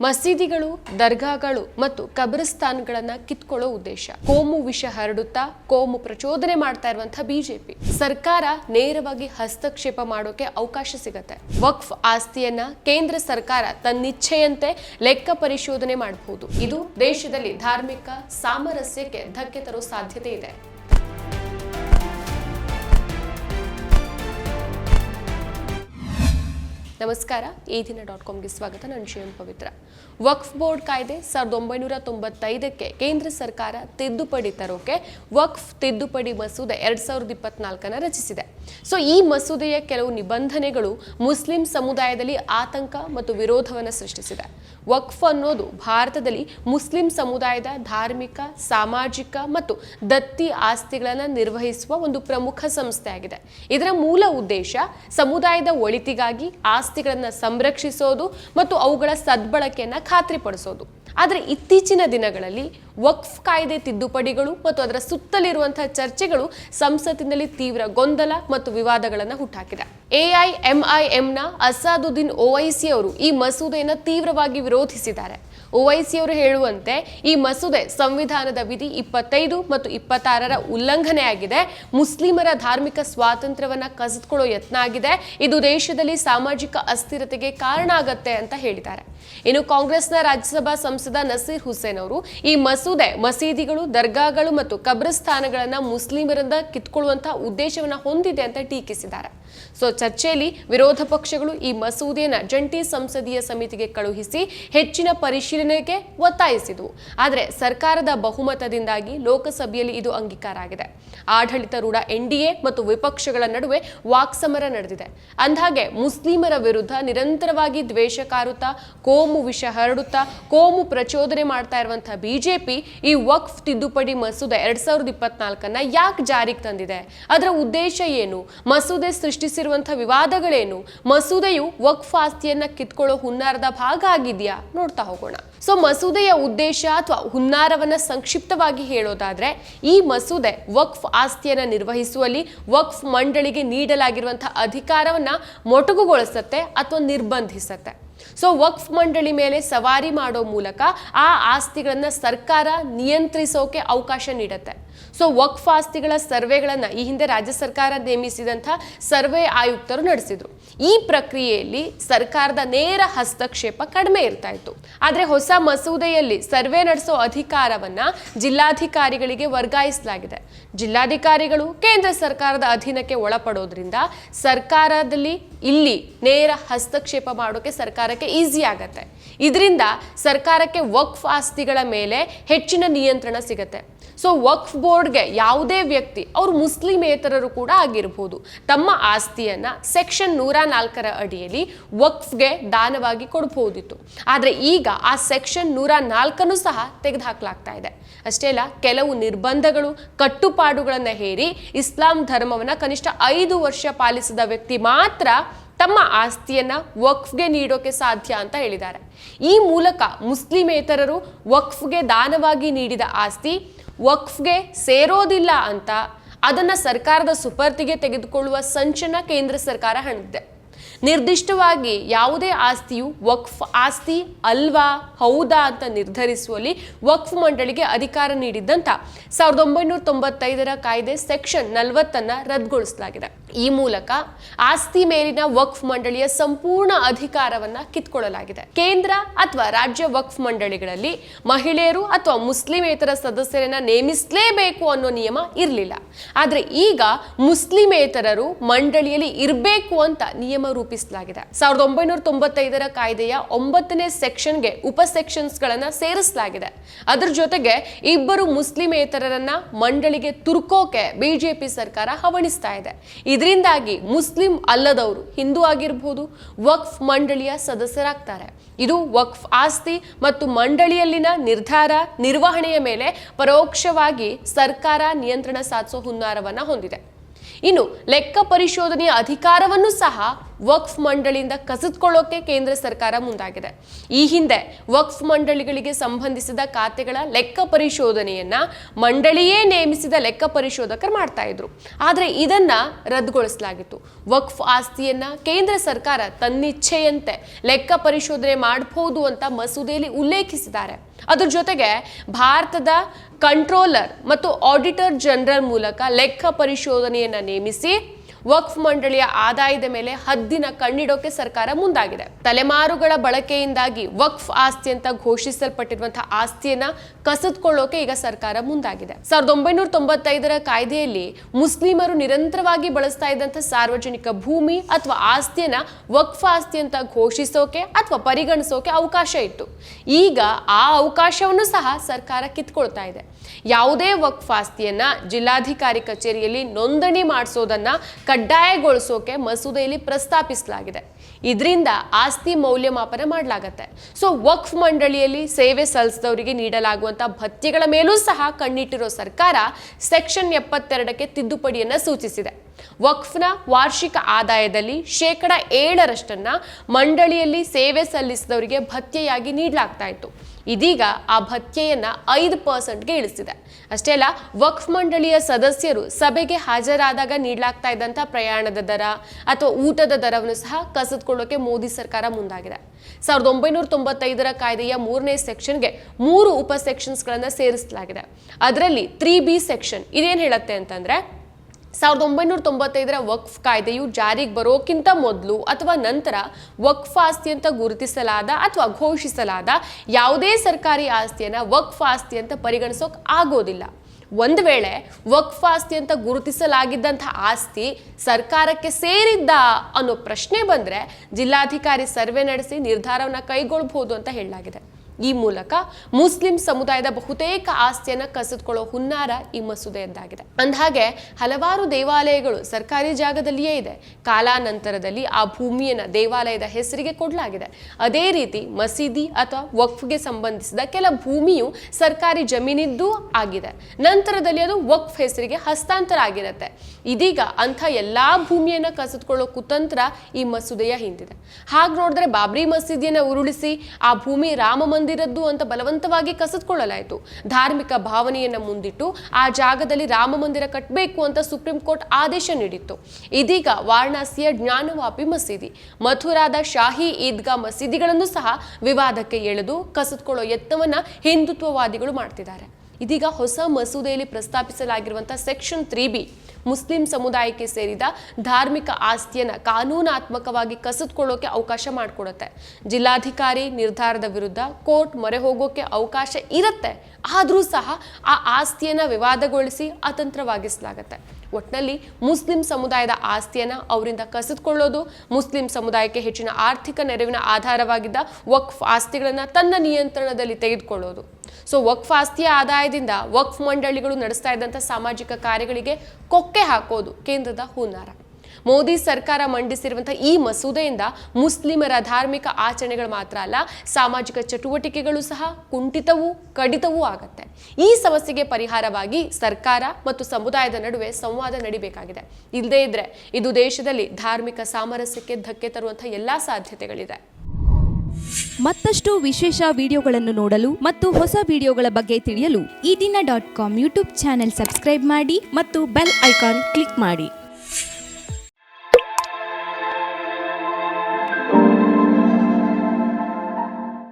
ಮಸೀದಿಗಳು, ದರ್ಗಾಗಳು ಮತ್ತು ಕಬ್ರಿಸ್ತಾನ್ಗಳನ್ನ ಕಿತ್ಕೊಳ್ಳೋ ಉದ್ದೇಶ. ಕೋಮು ವಿಷ ಹರಡುತ್ತಾ, ಕೋಮು ಪ್ರಚೋದನೆ ಮಾಡ್ತಾ ಇರುವಂತಹ ಬಿಜೆಪಿ. ಸರ್ಕಾರ ನೇರವಾಗಿ ಹಸ್ತಕ್ಷೇಪ ಮಾಡೋಕೆ ಅವಕಾಶ ಸಿಗತ್ತೆ. ವಕ್ಫ್ ಆಸ್ತಿಯನ್ನ ಕೇಂದ್ರ ಸರ್ಕಾರ ತನ್ನಿಚ್ಛೆಯಂತೆ ಲೆಕ್ಕ ಪರಿಶೋಧನೆ ಮಾಡಬಹುದು ಇದು ದೇಶದಲ್ಲಿ ಧಾರ್ಮಿಕ ಸಾಮರಸ್ಯಕ್ಕೆ ಧಕ್ಕೆ ತರೋ ಸಾಧ್ಯತೆ ಇದೆ. ನಮಸ್ಕಾರ, ಈ ದಿನ ಡಾಟ್ ಕಾಮ್ಗೆ ಸ್ವಾಗತ. ನಾನು ಶಿವಂ ಪವಿತ್ರ. ವಕ್ಫ್ ಬೋರ್ಡ್ ಕಾಯ್ದೆ ಸಾವಿರದ ಒಂಬೈನೂರ ತೊಂಬತ್ತೈದಕ್ಕೆ ಕೇಂದ್ರ ಸರ್ಕಾರ ತಿದ್ದುಪಡಿ ತರೋಕೆ ವಕ್ಫ್ ತಿದ್ದುಪಡಿ ಮಸೂದೆ ಎರಡ್ ಸಾವಿರದ ಇಪ್ಪತ್ನಾಲ್ಕನ ರಚಿಸಿದೆ. ಸೊ ಈ ಮಸೂದೆಯ ಕೆಲವು ನಿಬಂಧನೆಗಳು ಮುಸ್ಲಿಂ ಸಮುದಾಯದಲ್ಲಿ ಆತಂಕ ಮತ್ತು ವಿರೋಧವನ್ನು ಸೃಷ್ಟಿಸಿದೆ. ವಕ್ಫ್ ಅನ್ನೋದು ಭಾರತದಲ್ಲಿ ಮುಸ್ಲಿಂ ಸಮುದಾಯದ ಧಾರ್ಮಿಕ, ಸಾಮಾಜಿಕ ಮತ್ತು ದತ್ತಿ ಆಸ್ತಿಗಳನ್ನು ನಿರ್ವಹಿಸುವ ಒಂದು ಪ್ರಮುಖ ಸಂಸ್ಥೆಯಾಗಿದೆ. ಇದರ ಮೂಲ ಉದ್ದೇಶ ಸಮುದಾಯದ ಒಳಿತಿಗಾಗಿ ಆಸ್ತಿಗಳನ್ನು ಸಂರಕ್ಷಿಸೋದು ಮತ್ತು ಅವುಗಳ ಸದ್ಬಳಕೆಯನ್ನು ಖಾತ್ರಿಪಡಿಸೋದು. ಆದರೆ ಇತ್ತೀಚಿನ ದಿನಗಳಲ್ಲಿ ವಕ್ಫ್ ಕಾಯ್ದೆ ತಿದ್ದುಪಡಿಗಳು ಮತ್ತು ಅದರ ಸುತ್ತಲಿರುವಂತಹ ಚರ್ಚೆಗಳು ಸಂಸತ್ತಿನಲ್ಲಿ ತೀವ್ರ ಗೊಂದಲ ಮತ್ತು ವಿವಾದಗಳನ್ನು ಹುಟ್ಟಾಕಿದೆ ಎಐಎಂಐಎಂನ ಅಸಾದುದ್ದೀನ್ ಓವೈಸಿ ಅವರು ಈ ಮಸೂದೆಯನ್ನು ತೀವ್ರವಾಗಿ ವಿರೋಧಿಸಿದ್ದಾರೆ. ಓವೈಸಿ ಅವರು ಹೇಳುವಂತೆ ಈ ಮಸೂದೆ ಸಂವಿಧಾನದ ವಿಧಿ ಇಪ್ಪತ್ತೈದು ಮತ್ತು ಇಪ್ಪತ್ತಾರರ ಉಲ್ಲಂಘನೆಯಾಗಿದೆ. ಮುಸ್ಲಿಮರ ಧಾರ್ಮಿಕ ಸ್ವಾತಂತ್ರ್ಯವನ್ನು ಕಸಿದುಕೊಳ್ಳೋ ಯತ್ನ ಆಗಿದೆ. ಇದು ದೇಶದಲ್ಲಿ ಸಾಮಾಜಿಕ ಅಸ್ಥಿರತೆಗೆ ಕಾರಣ ಆಗತ್ತೆ ಅಂತ ಹೇಳಿದ್ದಾರೆ. ಇನ್ನು ಕಾಂಗ್ರೆಸ್ನ ರಾಜ್ಯಸಭಾ ಸಂಸದ ನಸೀರ್ ಹುಸೇನ್ ಅವರು ಈ ಮಸೂದೆ, ಮಸೀದಿಗಳು, ದರ್ಗಾಗಳು ಮತ್ತು ಕಬ್ರಸ್ಥಾನಗಳನ್ನು ಮುಸ್ಲಿಮರಿಂದ ಕಿತ್ಕೊಳ್ಳುವಂತಹ ಉದ್ದೇಶವನ್ನ ಹೊಂದಿದೆ ಅಂತ ಟೀಕಿಸಿದ್ದಾರೆ. ಸೊ ಚರ್ಚೆಯಲ್ಲಿ ವಿರೋಧ ಪಕ್ಷಗಳು ಈ ಮಸೂದೆಯನ್ನು ಜಂಟಿ ಸಂಸದೀಯ ಸಮಿತಿಗೆ ಕಳುಹಿಸಿ ಹೆಚ್ಚಿನ ಪರಿಶೀಲನೆಗೆ ಒತ್ತಾಯಿಸಿದವು. ಆದರೆ ಸರ್ಕಾರದ ಬಹುಮತದಿಂದಾಗಿ ಲೋಕಸಭೆಯಲ್ಲಿ ಇದು ಅಂಗೀಕಾರ ಆಗಿದೆ. ಆಡಳಿತಾರೂಢ ಎನ್ಡಿಎ ಮತ್ತು ವಿಪಕ್ಷಗಳ ನಡುವೆ ವಾಕ್ಸಮರ ನಡೆದಿದೆ. ಅಂದಹಾಗೆ ಮುಸ್ಲಿಮರ ವಿರುದ್ಧ ನಿರಂತರವಾಗಿ ದ್ವೇಷ ಕಾರುತ್ತಾ ಕೋಮು ವಿಷ ಹರಡುತ್ತಾ ಕೋಮು ಪ್ರಚೋದನೆ ಮಾಡ್ತಾ ಇರುವಂತಹ ಬಿಜೆಪಿ ಈ ವಕ್ಫ್ ತಿದ್ದುಪಡಿ ಮಸೂದೆ ಎರಡ್ ಸಾವಿರದ ಇಪ್ಪತ್ನಾಲ್ಕನ್ನ ಯಾಕೆ ಜಾರಿಗೆ ತಂದಿದೆ? ಅದರ ಉದ್ದೇಶ ಏನು? ಮಸೂದೆ ಸೃಷ್ಟಿಸಿರುವಂತಹ ವಿವಾದಗಳೇನು? ಮಸೂದೆಯು ವಕ್ಫ್ ಆಸ್ತಿಯನ್ನ ಕಿತ್ಕೊಳ್ಳೋ ಹುನ್ನಾರದ ಭಾಗ ಆಗಿದೆಯಾ? ನೋಡ್ತಾ ಹೋಗೋಣ. ಸೊ ಮಸೂದೆಯ ಉದ್ದೇಶ ಅಥವಾ ಹುನ್ನಾರವನ್ನ ಸಂಕ್ಷಿಪ್ತವಾಗಿ ಹೇಳೋದಾದ್ರೆ, ಈ ಮಸೂದೆ ವಕ್ಫ್ ಆಸ್ತಿಯನ್ನ ನಿರ್ವಹಿಸುವಲ್ಲಿ ವಕ್ಫ್ ಮಂಡಳಿಗೆ ನೀಡಲಾಗಿರುವಂತಹ ಅಧಿಕಾರವನ್ನ ಮೊಟಕುಗೊಳಿಸುತ್ತೆ ಅಥವಾ ನಿರ್ಬಂಧಿಸತ್ತೆ. ಸೊ ವಕ್ಫ್ ಮಂಡಳಿ ಮೇಲೆ ಸವಾರಿ ಮಾಡೋ ಮೂಲಕ ಆ ಆಸ್ತಿಗಳನ್ನು ಸರ್ಕಾರ ನಿಯಂತ್ರಿಸೋಕೆ ಅವಕಾಶ ನೀಡುತ್ತೆ. ಸೊ ವಕ್ಫ್ ಆಸ್ತಿಗಳ ಸರ್ವೆಗಳನ್ನು ಈ ಹಿಂದೆ ರಾಜ್ಯ ಸರ್ಕಾರ ನೇಮಿಸಿದಂಥ ಸರ್ವೆ ಆಯುಕ್ತರು ನಡೆಸಿದರು. ಈ ಪ್ರಕ್ರಿಯೆಯಲ್ಲಿ ಸರ್ಕಾರದ ನೇರ ಹಸ್ತಕ್ಷೇಪ ಕಡಿಮೆ ಇರ್ತಾ ಇತ್ತು ಆದರೆ ಹೊಸ ಮಸೂದೆಯಲ್ಲಿ ಸರ್ವೆ ನಡೆಸೋ ಅಧಿಕಾರವನ್ನ ಜಿಲ್ಲಾಧಿಕಾರಿಗಳಿಗೆ ವರ್ಗಾಯಿಸಲಾಗಿದೆ. ಜಿಲ್ಲಾಧಿಕಾರಿಗಳು ಕೇಂದ್ರ ಸರ್ಕಾರದ ಅಧೀನಕ್ಕೆ ಒಳಪಡೋದ್ರಿಂದ ಸರ್ಕಾರದಲ್ಲಿ ಇಲ್ಲಿ ನೇರ ಹಸ್ತಕ್ಷೇಪ ಮಾಡೋಕೆ ಸರ್ಕಾರಕ್ಕೆ ಈಸಿ ಆಗತ್ತೆ. ಇದರಿಂದ ಸರ್ಕಾರಕ್ಕೆ ವಕ್ಫ್ ಆಸ್ತಿಗಳ ಮೇಲೆ ಹೆಚ್ಚಿನ ನಿಯಂತ್ರಣ ಸಿಗತ್ತೆ. ಸೊ ವಕ್ಫ್ ಬೋರ್ಡ್ಗೆ ಯಾವುದೇ ವ್ಯಕ್ತಿ, ಅವರು ಮುಸ್ಲಿಮೇತರರು ಕೂಡ ಆಗಿರಬಹುದು ತಮ್ಮ ಆಸ್ತಿಯನ್ನು ಸೆಕ್ಷನ್ ನೂರ ನಾಲ್ಕರ ಅಡಿಯಲ್ಲಿ ವಕ್ಫ್ಗೆ ದಾನವಾಗಿ ಕೊಡಬಹುದಿತ್ತು ಆದರೆ ಈಗ ಆ ಸೆಕ್ಷನ್ ನೂರ ನಾಲ್ಕನ್ನು ಸಹ ತೆಗೆದುಹಾಕಲಾಗ್ತಾ ಇದೆ. ಅಷ್ಟೇ ಅಲ್ಲ, ಕೆಲವು ನಿರ್ಬಂಧಗಳು, ಕಟ್ಟುಪಾಡುಗಳನ್ನು ಹೇರಿ ಇಸ್ಲಾಂ ಧರ್ಮವನ್ನು ಕನಿಷ್ಠ ಐದು ವರ್ಷ ಪಾಲಿಸಿದ ವ್ಯಕ್ತಿ ಮಾತ್ರ ತಮ್ಮ ಆಸ್ತಿಯನ್ನು ವಕ್ಫ್ಗೆ ನೀಡೋಕೆ ಸಾಧ್ಯ ಅಂತ ಹೇಳಿದ್ದಾರೆ. ಈ ಮೂಲಕ ಮುಸ್ಲಿಮೇತರರು ವಕ್ಫ್ಗೆ ದಾನವಾಗಿ ನೀಡಿದ ಆಸ್ತಿ ವಕ್ಫ್ಗೆ ಸೇರೋದಿಲ್ಲ ಅಂತ ಅದನ್ನು ಸರ್ಕಾರದ ಸುಪರ್ತಿಗೆ ತೆಗೆದುಕೊಳ್ಳುವ ಸಂಚನ ಕೇಂದ್ರ ಸರ್ಕಾರ ಹಣಿದೆ ನಿರ್ದಿಷ್ಟವಾಗಿ ಯಾವುದೇ ಆಸ್ತಿಯು ವಕ್ಫ್ ಆಸ್ತಿ ಅಲ್ವಾ, ಹೌದಾ ಅಂತ ನಿರ್ಧರಿಸುವಲ್ಲಿ ವಕ್ಫ್ ಮಂಡಳಿಗೆ ಅಧಿಕಾರ ನೀಡಿದ್ದಂಥ ಸಾವಿರದ ಒಂಬೈನೂರ ತೊಂಬತ್ತೈದರ ಕಾಯ್ದೆ ಸೆಕ್ಷನ್ ನಲವತ್ತನ್ನು ರದ್ದುಗೊಳಿಸಲಾಗಿದೆ. ಈ ಮೂಲಕ ಆಸ್ತಿ ಮೇಲಿನ ವಕ್ಫ್ ಮಂಡಳಿಯ ಸಂಪೂರ್ಣ ಅಧಿಕಾರವನ್ನ ಕಿತ್ಕೊಳ್ಳಲಾಗಿದೆ. ಕೇಂದ್ರ ಅಥವಾ ರಾಜ್ಯ ವಕ್ಫ್ ಮಂಡಳಿಗಳಲ್ಲಿ ಮಹಿಳೆಯರು ಅಥವಾ ಮುಸ್ಲಿಮೇತರ ಸದಸ್ಯರನ್ನ ನೇಮಿಸಲೇಬೇಕು ಅನ್ನೋ ನಿಯಮ ಇರಲಿಲ್ಲ. ಆದ್ರೆ ಈಗ ಮುಸ್ಲಿಮೇತರರು ಮಂಡಳಿಯಲ್ಲಿ ಇರಬೇಕು ಅಂತ ನಿಯಮ ರೂಪಿಸಲಾಗಿದೆ. ಸಾವಿರದ ಒಂಬೈನೂರ ತೊಂಬತ್ತೈದರ ಕಾಯ್ದೆಯ ಒಂಬತ್ತನೇ ಸೆಕ್ಷನ್ಗೆ ಉಪ ಸೆಕ್ಷನ್ಸ್ ಗಳನ್ನ ಸೇರಿಸಲಾಗಿದೆ. ಅದ್ರ ಜೊತೆಗೆ ಇಬ್ಬರು ಮುಸ್ಲಿಮೇತರರನ್ನ ಮಂಡಳಿಗೆ ತುರ್ಕೋಕೆ ಬಿಜೆಪಿ ಸರ್ಕಾರ ಹವಣಿಸ್ತಾ ಇದೆ. ಇದರಿಂದಾಗಿ ಮುಸ್ಲಿಂ ಅಲ್ಲದವರು ಹಿಂದೂ ಆಗಿರಬಹುದು ವಕ್ಫ್ ಮಂಡಳಿಯ ಸದಸ್ಯರಾಗ್ತಾರೆ. ಇದು ವಕ್ಫ್ ಆಸ್ತಿ ಮತ್ತು ಮಂಡಳಿಯಲ್ಲಿನ ನಿರ್ಧಾರ, ನಿರ್ವಹಣೆಯ ಮೇಲೆ ಪರೋಕ್ಷವಾಗಿ ಸರ್ಕಾರ ನಿಯಂತ್ರಣ ಸಾಧಿಸೋ ಹುನ್ನಾರವನ್ನು ಹೊಂದಿದೆ. ಇನ್ನು ಲೆಕ್ಕ ಪರಿಶೋಧನೆಯ ಅಧಿಕಾರವನ್ನು ಸಹ ವಕ್ಫ್ ಮಂಡಳಿಯಿಂದ ಕಸಿದುಕೊಳ್ಳೋಕೆ ಕೇಂದ್ರ ಸರ್ಕಾರ ಮುಂದಾಗಿದೆ. ಈ ಹಿಂದೆ ವಕ್ಫ್ ಮಂಡಳಿಗಳಿಗೆ ಸಂಬಂಧಿಸಿದ ಖಾತೆಗಳ ಲೆಕ್ಕ ಪರಿಶೋಧನೆಯನ್ನ ಮಂಡಳಿಯೇ ನೇಮಿಸಿದ ಲೆಕ್ಕ ಪರಿಶೋಧಕರು ಮಾಡ್ತಾ ಇದ್ರು. ಆದ್ರೆ ಇದನ್ನ ರದ್ದುಗೊಳಿಸಲಾಗಿತ್ತು. ವಕ್ಫ್ ಆಸ್ತಿಯನ್ನ ಕೇಂದ್ರ ಸರ್ಕಾರ ತನ್ನಿಚ್ಛೆಯಂತೆ ಲೆಕ್ಕ ಪರಿಶೋಧನೆ ಮಾಡಬಹುದು ಅಂತ ಮಸೂದೆಯಲ್ಲಿ ಉಲ್ಲೇಖಿಸಿದ್ದಾರೆ. ಅದ್ರ ಜೊತೆಗೆ ಭಾರತದ ಕಂಟ್ರೋಲರ್ ಮತ್ತು ಆಡಿಟರ್ ಜನರಲ್ ಮೂಲಕ ಲೆಕ್ಕ ಪರಿಶೋಧನೆಯನ್ನ ನೇಮಿಸಿ ವಕ್ಫ್ ಮಂಡಳಿಯ ಆದಾಯದ ಮೇಲೆ ಹದ್ದಿನ ಕಣ್ಣಿಡೋಕೆ ಸರ್ಕಾರ ಮುಂದಾಗಿದೆ. ತಲೆಮಾರುಗಳ ಬಳಕೆಯಿಂದಾಗಿ ವಕ್ಫ್ ಆಸ್ತಿ ಅಂತ ಘೋಷಿಸಲ್ಪಟ್ಟಿರುವಂತಹ ಆಸ್ತಿಯನ್ನ ಕಸಿದುಕೊಳ್ಳೋಕೆ ಈಗ ಸರ್ಕಾರ ಮುಂದಾಗಿದೆ. ಸಾವಿರದ ಒಂಬೈನೂರ ತೊಂಬತ್ತೈದರ ಕಾಯ್ದೆಯಲ್ಲಿ ಮುಸ್ಲಿಮರು ನಿರಂತರವಾಗಿ ಬಳಸ್ತಾ ಇದ್ದಂತಹ ಸಾರ್ವಜನಿಕ ಭೂಮಿ ಅಥವಾ ಆಸ್ತಿಯನ್ನ ವಕ್ಫ್ ಆಸ್ತಿ ಅಂತ ಘೋಷಿಸೋಕೆ ಅಥವಾ ಪರಿಗಣಿಸೋಕೆ ಅವಕಾಶ ಇತ್ತು. ಈಗ ಆ ಅವಕಾಶವನ್ನು ಸಹ ಸರ್ಕಾರ ಕಿತ್ಕೊಳ್ತಾ ಇದೆ. ಯಾವುದೇ ವಕ್ಫ್ ಆಸ್ತಿಯನ್ನ ಜಿಲ್ಲಾಧಿಕಾರಿ ಕಚೇರಿಯಲ್ಲಿ ನೋಂದಣಿ ಮಾಡಿಸೋದನ್ನ ಕಡ್ಡಾಯಗೊಳಿಸೋಕೆ ಮಸೂದೆಯಲ್ಲಿ ಪ್ರಸ್ತಾಪಿಸಲಾಗಿದೆ. ಇದರಿಂದ ಆಸ್ತಿ ಮೌಲ್ಯಮಾಪನ ಮಾಡಲಾಗತ್ತೆ. ಸೊ ವಕ್ಫ್ ಮಂಡಳಿಯಲ್ಲಿ ಸೇವೆ ಸಲ್ಲಿಸಿದವರಿಗೆ ನೀಡಲಾಗುವಂಥ ಭತ್ಯೆಗಳ ಮೇಲೂ ಸಹ ಕಣ್ಣಿಟ್ಟಿರೋ ಸರ್ಕಾರ ಸೆಕ್ಷನ್ ಎಪ್ಪತ್ತೆರಡಕ್ಕೆ ತಿದ್ದುಪಡಿಯನ್ನು ಸೂಚಿಸಿದೆ. ವಕ್ಫ್ನ ವಾರ್ಷಿಕ ಆದಾಯದಲ್ಲಿ ಶೇಕಡ ಏಳರಷ್ಟನ್ನು ಮಂಡಳಿಯಲ್ಲಿ ಸೇವೆ ಸಲ್ಲಿಸಿದವರಿಗೆ ಭತ್ಯೆಯಾಗಿ ನೀಡಲಾಗ್ತಾ ಇತ್ತು. ಇದೀಗ ಆ ಭತ್ಯೆಯನ್ನ ಐದು ಪರ್ಸೆಂಟ್ಗೆ ಇಳಿಸಿದೆ. ಅಷ್ಟೇ ಅಲ್ಲ, ವಕ್ಫ್ ಮಂಡಳಿಯ ಸದಸ್ಯರು ಸಭೆಗೆ ಹಾಜರಾದಾಗ ನೀಡಲಾಗ್ತಾ ಇದ್ದಂಥ ಪ್ರಯಾಣದ ದರ ಅಥವಾ ಊಟದ ದರವನ್ನು ಸಹ ಕಸಿದುಕೊಳ್ಳೋಕೆ ಮೋದಿ ಸರ್ಕಾರ ಮುಂದಾಗಿದೆ. ಸಾವಿರದ ಒಂಬೈನೂರ ತೊಂಬತ್ತೈದರ ಕಾಯ್ದೆಯ ಮೂರನೇ ಸೆಕ್ಷನ್ಗೆ ಮೂರು ಉಪ ಸೆಕ್ಷನ್ಸ್ಗಳನ್ನು ಸೇರಿಸಲಾಗಿದೆ. ಅದರಲ್ಲಿ ತ್ರೀ ಬಿ ಸೆಕ್ಷನ್ ಇದೇನು ಹೇಳುತ್ತೆ ಅಂತಂದ್ರೆ ಸಾವಿರದ ಒಂಬೈನೂರ ತೊಂಬತ್ತೈದರ ವಕ್ಫ್ ಕಾಯ್ದೆಯು ಜಾರಿಗೆ ಬರೋಕ್ಕಿಂತ ಮೊದಲು ಅಥವಾ ನಂತರ ವಕ್ಫ್ ಆಸ್ತಿ ಅಂತ ಗುರುತಿಸಲಾದ ಅಥವಾ ಘೋಷಿಸಲಾದ ಯಾವುದೇ ಸರ್ಕಾರಿ ಆಸ್ತಿಯನ್ನು ವಕ್ಫ್ ಆಸ್ತಿ ಅಂತ ಪರಿಗಣಿಸೋಕೆ ಆಗೋದಿಲ್ಲ. ಒಂದು ವೇಳೆ ವಕ್ಫ್ ಆಸ್ತಿ ಅಂತ ಗುರುತಿಸಲಾಗಿದ್ದಂಥ ಆಸ್ತಿ ಸರ್ಕಾರಕ್ಕೆ ಸೇರಿದ್ದ ಅನ್ನೋ ಪ್ರಶ್ನೆ ಬಂದರೆ ಜಿಲ್ಲಾಧಿಕಾರಿ ಸರ್ವೆ ನಡೆಸಿ ನಿರ್ಧಾರವನ್ನು ಕೈಗೊಳ್ಳಬಹುದು ಅಂತ ಹೇಳಲಾಗಿದೆ. ಈ ಮೂಲಕ ಮುಸ್ಲಿಂ ಸಮುದಾಯದ ಬಹುತೇಕ ಆಸ್ತಿಯನ್ನು ಕಸಿದುಕೊಳ್ಳೋ ಹುನ್ನಾರ ಈ ಮಸೂದೆಯದ್ದಾಗಿದೆ. ಅಂದಹಾಗೆ ಹಲವಾರು ದೇವಾಲಯಗಳು ಸರ್ಕಾರಿ ಜಾಗದಲ್ಲಿಯೇ ಇದೆ. ಕಾಲಾನಂತರದಲ್ಲಿ ಆ ಭೂಮಿಯನ್ನು ದೇವಾಲಯದ ಹೆಸರಿಗೆ ಕೊಡಲಾಗಿದೆ. ಅದೇ ರೀತಿ ಮಸೀದಿ ಅಥವಾ ವಕ್ಫ್ಗೆ ಸಂಬಂಧಿಸಿದ ಕೆಲ ಭೂಮಿಯು ಸರ್ಕಾರಿ ಜಮೀನಿದ್ದೂ ಆಗಿದೆ. ನಂತರದಲ್ಲಿ ಅದು ವಕ್ಫ್ ಹೆಸರಿಗೆ ಹಸ್ತಾಂತರ ಆಗಿರುತ್ತೆ. ಇದೀಗ ಅಂಥ ಎಲ್ಲಾ ಭೂಮಿಯನ್ನು ಕಸಿದುಕೊಳ್ಳೋ ಕುತಂತ್ರ ಈ ಮಸೂದೆಯ ಹಿಂದಿದೆ. ಹಾಗೆ ನೋಡಿದ್ರೆ ಬಾಬ್ರಿ ಮಸೀದಿಯನ್ನು ಉರುಳಿಸಿ ಆ ಭೂಮಿ ರಾಮ ಮಂದಿರದ್ದು ಅಂತ ಬಲವಂತವಾಗಿ ಕಸಿದುಕೊಳ್ಳಲಾಯಿತು. ಧಾರ್ಮಿಕ ಭಾವನೆಯನ್ನ ಮುಂದಿಟ್ಟು ಆ ಜಾಗದಲ್ಲಿ ರಾಮ ಮಂದಿರ ಕಟ್ಟಬೇಕು ಅಂತ ಸುಪ್ರೀಂ ಕೋರ್ಟ್ ಆದೇಶ ನೀಡಿತ್ತು. ಇದೀಗ ವಾರಣಾಸಿಯ ಜ್ಞಾನವಾಪಿ ಮಸೀದಿ, ಮಥುರಾದ ಶಾಹಿ ಈದ್ಗಾ ಮಸೀದಿಗಳನ್ನು ಸಹ ವಿವಾದಕ್ಕೆ ಎಳೆದು ಕಸಿದುಕೊಳ್ಳೋ ಯತ್ನವನ್ನ ಹಿಂದುತ್ವವಾದಿಗಳು ಮಾಡ್ತಿದ್ದಾರೆ. ಇದೀಗ ಹೊಸ ಮಸೂದೆಯಲ್ಲಿ ಪ್ರಸ್ತಾಪಿಸಲಾಗಿರುವಂತಹ ಸೆಕ್ಷನ್ ತ್ರೀ ಬಿ ಮುಸ್ಲಿಂ ಸಮುದಾಯಕ್ಕೆ ಸೇರಿದ ಧಾರ್ಮಿಕ ಆಸ್ತಿಯನ್ನು ಕಾನೂನಾತ್ಮಕವಾಗಿ ಕಸಿದುಕೊಳ್ಳೋಕೆ ಅವಕಾಶ ಮಾಡಿಕೊಡುತ್ತೆ. ಜಿಲ್ಲಾಧಿಕಾರಿ ನಿರ್ಧಾರದ ವಿರುದ್ಧ ಕೋರ್ಟ್ ಮೊರೆ ಹೋಗೋಕೆ ಅವಕಾಶ ಇರುತ್ತೆ. ಆದರೂ ಸಹ ಆ ಆಸ್ತಿಯನ್ನು ವಿವಾದಗೊಳಿಸಿ ಅತಂತ್ರವಾಗಿಸಲಾಗತ್ತೆ. ಒಟ್ಟಿನಲ್ಲಿ ಮುಸ್ಲಿಂ ಸಮುದಾಯದ ಆಸ್ತಿಯನ್ನು ಅವರಿಂದ ಕಸಿದುಕೊಳ್ಳೋದು, ಮುಸ್ಲಿಂ ಸಮುದಾಯಕ್ಕೆ ಹೆಚ್ಚಿನ ಆರ್ಥಿಕ ನೆರವಿನ ಆಧಾರವಾಗಿದ್ದ ವಕ್ಫ್ ಆಸ್ತಿಗಳನ್ನು ತನ್ನ ನಿಯಂತ್ರಣದಲ್ಲಿ ತೆಗೆದುಕೊಳ್ಳೋದು. ಸೊ ವಕ್ಫ್ ಆಸ್ತಿಯ ಆದಾಯದಿಂದ ವಕ್ಫ್ ಮಂಡಳಿಗಳು ನಡೆಸ್ತಾ ಇದ್ದಂಥ ಸಾಮಾಜಿಕ ಕಾರ್ಯಗಳಿಗೆ ಕೊಕ್ಕೆ ಹಾಕೋದು ಕೇಂದ್ರದ ಹುನ್ನಾರ ಮೋದಿ ಸರ್ಕಾರ ಮಂಡಿಸಿರುವಂತಹ ಈ ಮಸೂದೆಯಿಂದ ಮುಸ್ಲಿಮರ ಧಾರ್ಮಿಕ ಆಚರಣೆಗಳು ಮಾತ್ರ ಅಲ್ಲ, ಸಾಮಾಜಿಕ ಚಟುವಟಿಕೆಗಳು ಸಹ ಕುಂಠಿತವೂ ಕಡಿತವೂ ಆಗತ್ತೆ. ಈ ಸಮಸ್ಯೆಗೆ ಪರಿಹಾರವಾಗಿ ಸರ್ಕಾರ ಮತ್ತು ಸಮುದಾಯದ ನಡುವೆ ಸಂವಾದ ನಡಿಬೇಕಾಗಿದೆ. ಇಲ್ಲದೇ ಇದ್ರೆ ಇದು ದೇಶದಲ್ಲಿ ಧಾರ್ಮಿಕ ಸಾಮರಸ್ಯಕ್ಕೆ ಧಕ್ಕೆ ತರುವಂತಹ ಎಲ್ಲಾ ಸಾಧ್ಯತೆಗಳಿದೆ. ಮತ್ತಷ್ಟು ವಿಶೇಷ ವಿಡಿಯೋಗಳನ್ನು ನೋಡಲು ಮತ್ತು ಹೊಸ ವಿಡಿಯೋಗಳ ಬಗ್ಗೆ ತಿಳಿಯಲು Eedina dot com YouTube channel subscribe ಮಾಡಿ ಮತ್ತು ಬೆಲ್ ಐಕಾನ್ ಕ್ಲಿಕ್ ಮಾಡಿ.